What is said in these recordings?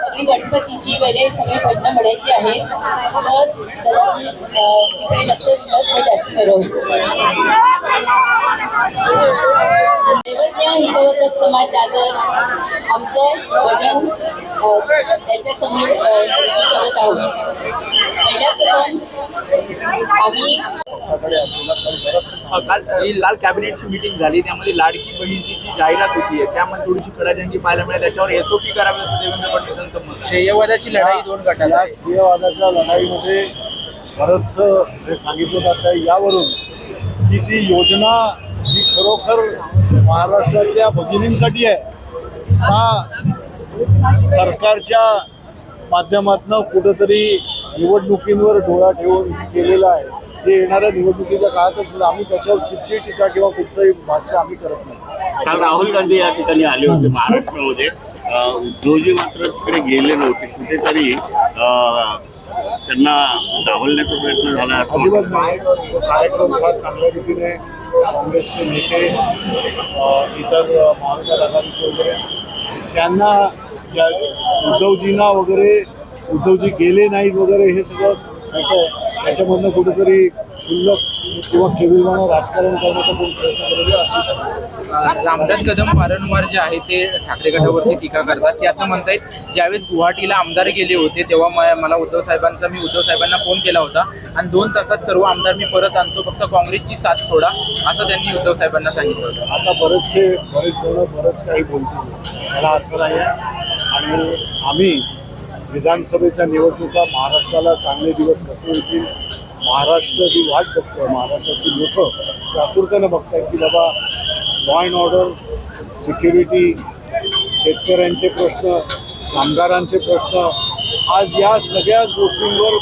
सगळी गणपतीची वगैरे सगळी भजनं म्हणायची आहेत तर जरा इकडे लक्ष दिलं तर जास्त बरं होईल. दैवज्ञ हितवर्धक समाज दादर आमचं भजन अं, त्यांच्यासमोर करत आहोत. पहिल्या प्रथम आम्ही अ, काल जी लाल कॅबिनेटची मीटिंग झाली त्यामध्ये लाडकी बहीणची जी जाहिरात होती त्यामध्ये थोडीशी खडाजंगी पाहायला मिळाली. त्याच्यावर एसओपी करावी असं देवेंद्र फडणवीसांचं मत आहे. श्रेयवादाची लढाई दोन गटात या आहे. स्त्रियवादाच्या लढाईमध्ये बरंच हे सांगितलं जात आहे यावरून की ती योजना ही खरोखर महाराष्ट्रातल्या भगिनींसाठी आहे का सरकारच्या माध्यमातनं कुठंतरी निवडणुकींवर डोळा ठेवून केलेलं आहे. ते येणाऱ्या निवडणुकीच्या काळातच म्हणजे आम्ही त्याच्यावर कुठची टीका किंवा कुठचंही भाष्य आम्ही करत नाही. काल राहुल गांधी या ठिकाणी आले होते महाराष्ट्रामध्ये. उद्धवजी मात्र तिकडे गेले नव्हते. कुठेतरी त्यांना डावलण्याचा प्रयत्न झाला अजिबात नाही. कार्यक्रम फार चांगल्या रीतीने काँग्रेसचे नेते इतर महाविकास आघाडीचे वगैरे त्यांना उद्धवजींना वगैरे उद्धवजी गेले नाहीत वगैरे हे सगळं आहे त्याच्यामधनं कुठेतरी क्षुल्लक किंवा केविलवाणं राजकारण करण्याचा कोण प्रयत्न करत रामदास कदम वारंवार जे आहे ते ठाकरे गटावरती टीका करतात. ते असं म्हणतायत ज्यावेळेस गुवाहाटीला आमदार गेले होते तेव्हा मला उद्धव साहेबांचा मी उद्धव साहेबांना फोन केला होता. आणि दोन तासात सर्व आमदार मी परत आणतो फक्त काँग्रेसची साथ सोडा असं त्यांनी उद्धव साहेबांना सांगितलं होतं. आता बरेचसे बरेच जण बरंच काही बोलतील. त्याला अर्थ नाही. आहे आणि आम्ही विधानसभेच्या निवडणुका महाराष्ट्राला चांगले दिवस कसे येतील? महाराष्ट्र जी वाट बघतोय. महाराष्ट्राची लोक आतुरतेनं बघतायत की बाबा लॉ अँड ऑर्डर सिक्युरिटी शेतकऱ्यांचे प्रश्न कामगारांचे प्रश्न आज या सगळ्या गोष्टींवर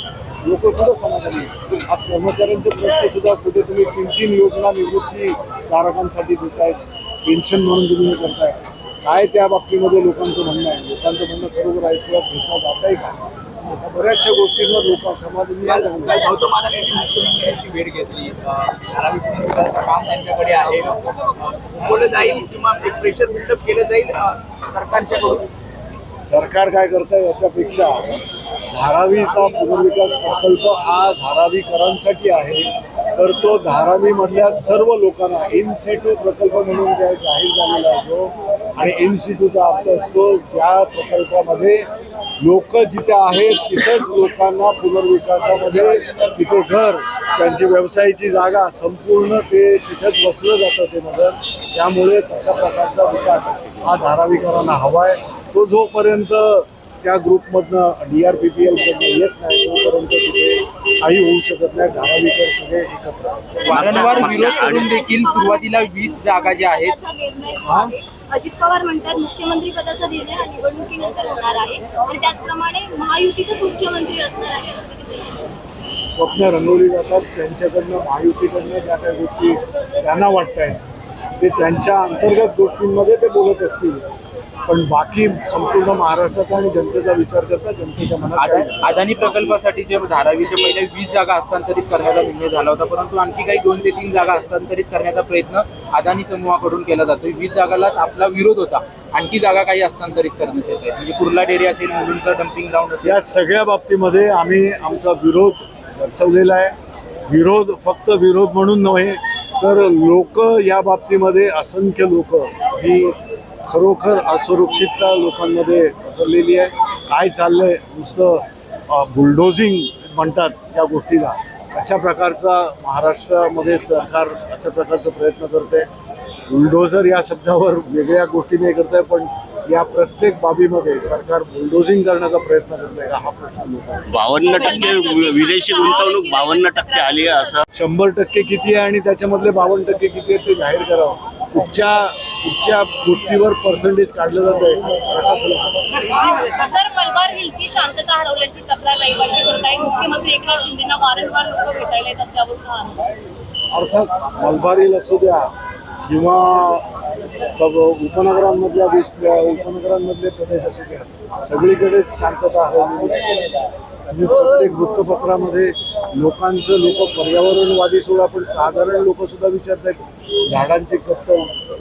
लोक कुठं समाधानी आज कर्मचाऱ्यांचे प्रश्नसुद्धा कुठे तुम्ही तीन तीन योजना निवृत्ती धारकांसाठी आहेत पेन्शन म्हणून तुम्ही हे करताय काय त्या बाबतीमध्ये लोकांचं म्हणणं आहे? लोकांचं म्हणणं खरोखर ऐकूयात घेतलं जात आहे का? बऱ्याचशा गोष्टींवर लोक झाले. गौतम यांनी मुख्यमंत्र्यांची भेट घेतली. अ, ठराविक विकासाचं काम त्यांच्याकडे आहे. बोललं जाईल किंवा प्रेशर बिल्डअप केलं जाईल सरकारच्याकडून सरकार काय करतं याच्यापेक्षा धारावीचा पुनर्विकास प्रकल्प हा धारावीकरांसाठी आहे. तर तो धारावीमधल्या सर्व लोकांना इन सिटू प्रकल्प म्हणून जाहीर झालेला आहे. तो आणि एम सी टूचा अर्थ असतो ज्या प्रकल्पामध्ये लोक जिथे आहेत तिथंच लोकांना पुनर्विकासामध्ये तिथे घर त्यांची व्यवसायाची जागा संपूर्ण ते तिथेच बसलं जातं ते नगर. त्यामुळे तशा प्रकारचा विकास हा धारावीकरांना हवा आहे तो जोपर्यंत त्या ग्रुपमधनं डी आर पी पी एलमधनं येत नाही तोपर्यंत तिथे काही होऊ शकत नाही. धारावीकर सगळे एकत्र. वारंवार विरोध करून देखील सुरुवातीला वीस जागा ज्या आहेत पदाचा निर्णय जो आहे अजित पवार म्हणतात मुख्यमंत्री पदाचा निर्णय हा निवडणुकीनंतर होणार आहे. आणि त्याचप्रमाणे महायुतीचाच मुख्यमंत्री असणार आहे असं देखील. स्वप्न रंगवली जातात. त्यांच्याकडनं महायुतीकडनं ज्या काही गोष्टी त्यांना वाटत आहेत ते त्यांच्या अंतर्गत गोष्टींमध्ये ते बोलत असतील. पण बाकी संपूर्ण महाराष्ट्राचा आणि जनतेचा विचार करता जनतेच्या मनात? अदानी प्रकल्पासाठी जे धारावीच्या पहिल्या वीस जागा हस्तांतरित करण्याचा निर्णय झाला होता परंतु आणखी काही दोन ते तीन जागा हस्तांतरित करण्याचा प्रयत्न अदानी समूहाकडून केला जातोय. वीस जागालाच आपला विरोध होता. आणखी जागा काही हस्तांतरित करण्यात येत आहेत. म्हणजे कुर्ला डेअरी असेल मुलुंडचं डम्पिंग ग्राउंड असेल. या सगळ्या बाबतीमध्ये आम्ही आमचा विरोध दर्शवलेला आहे. विरोध फक्त विरोध म्हणून नव्हे तर लोक या बाबतीमध्ये असंख्य लोक ही खरोखर असुरक्षितता लोकांमध्ये पसरलेली आहे. काय चाललंय? नुसतं बुलडोझिंग म्हणतात त्या गोष्टीला. अशा प्रकारचा महाराष्ट्रामध्ये सरकार अशा प्रकारचा प्रयत्न करते. बुलडोझर या शब्दावर वेगळ्या गोष्टी नाही करत आहे पण या प्रत्येक बाबीमध्ये सरकार बुलडोझिंग करण्याचा प्रयत्न करत आहे हा प्रश्न लोकांचा बावन्न टक्के विदेशी गुंतवणूक बावन्न टक्के आली आहे असं. शंभर टक्के किती आहे आणि त्याच्यामधले बावन्न टक्के किती आहे ते जाहीर करावं. कुठच्या कुठच्या गोष्टीवर पर्सेंटेज काढलं जात आहे? सर मलबार हिलची शांतता हरवल्याची तक्रार रहिवाशी करत आहे मुख्यमंत्री एकनाथ शिंदेना वारंवार लोक भेटायला येतात त्यावर? अर्थात मलबारील असू द्या किंवा सब उपनगरांमधल्या उपनगरांमधले प्रदेश असू द्या सगळीकडेच शांतता हरवलेली आहे म्हणजे प्रत्येक वृत्तपत्रामध्ये लोकांचं लोक पर्यावरणवादी सोडा पण साधारण लोक सुद्धा विचारतात झाडांची कत्त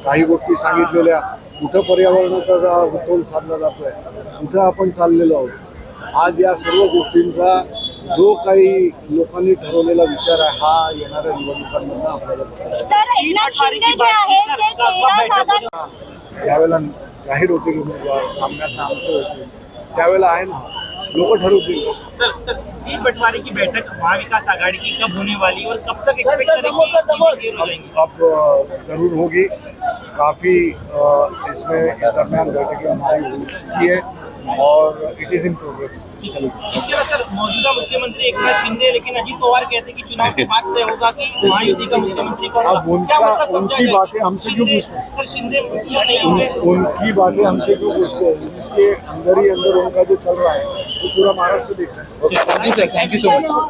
काही गोष्टी सांगितलेल्या कुठं पर्यावरणाचा जा- तोल साधला जातोय कुठं आपण चाललेलो आहोत आज या सर्व गोष्टींचा जो काही लोकांनी ठरवलेला विचार आहे हा येणाऱ्या निवडणुकांमधून आपल्याला दिसेल. सर एकनाथ शिंदे जे आहेत ते तेरा जागा ज्यावेळेला जाहीर होतील उमेदवार सामन्यात आमचं होतील त्यावेळेला आहे ना लोक ठरवतील सर सर सीट बंटवारे की बैठक महाविकास आघाड़ी की कब होने वाली और कब तक अब ज़रूर होगी। काफ़ी इसमें इस दरमियान बैठकें हमारी हो चुकी है और इट इज़ इन प्रोग्रेस इसके बाद सर मौजूदा मुख्यमंत्री एक नाथ शिंदे लेकिन अजीत पवार कहते हैं कि चुनाव के बाद तय होगा कि महायुति का मुख्यमंत्री कौन अब उनका- क्या मतलब उनकी बातें हमसे क्यों पूछते हैं? सर शिंदे मुस्लिम नहीं होंगे। उनकी बातें हमसे क्यों पूछते हैं? उनके अंदर ही अंदर उनका जो चल रहा है पूरा महाराष्ट्र देख रहा है। Thank you sir thank you so much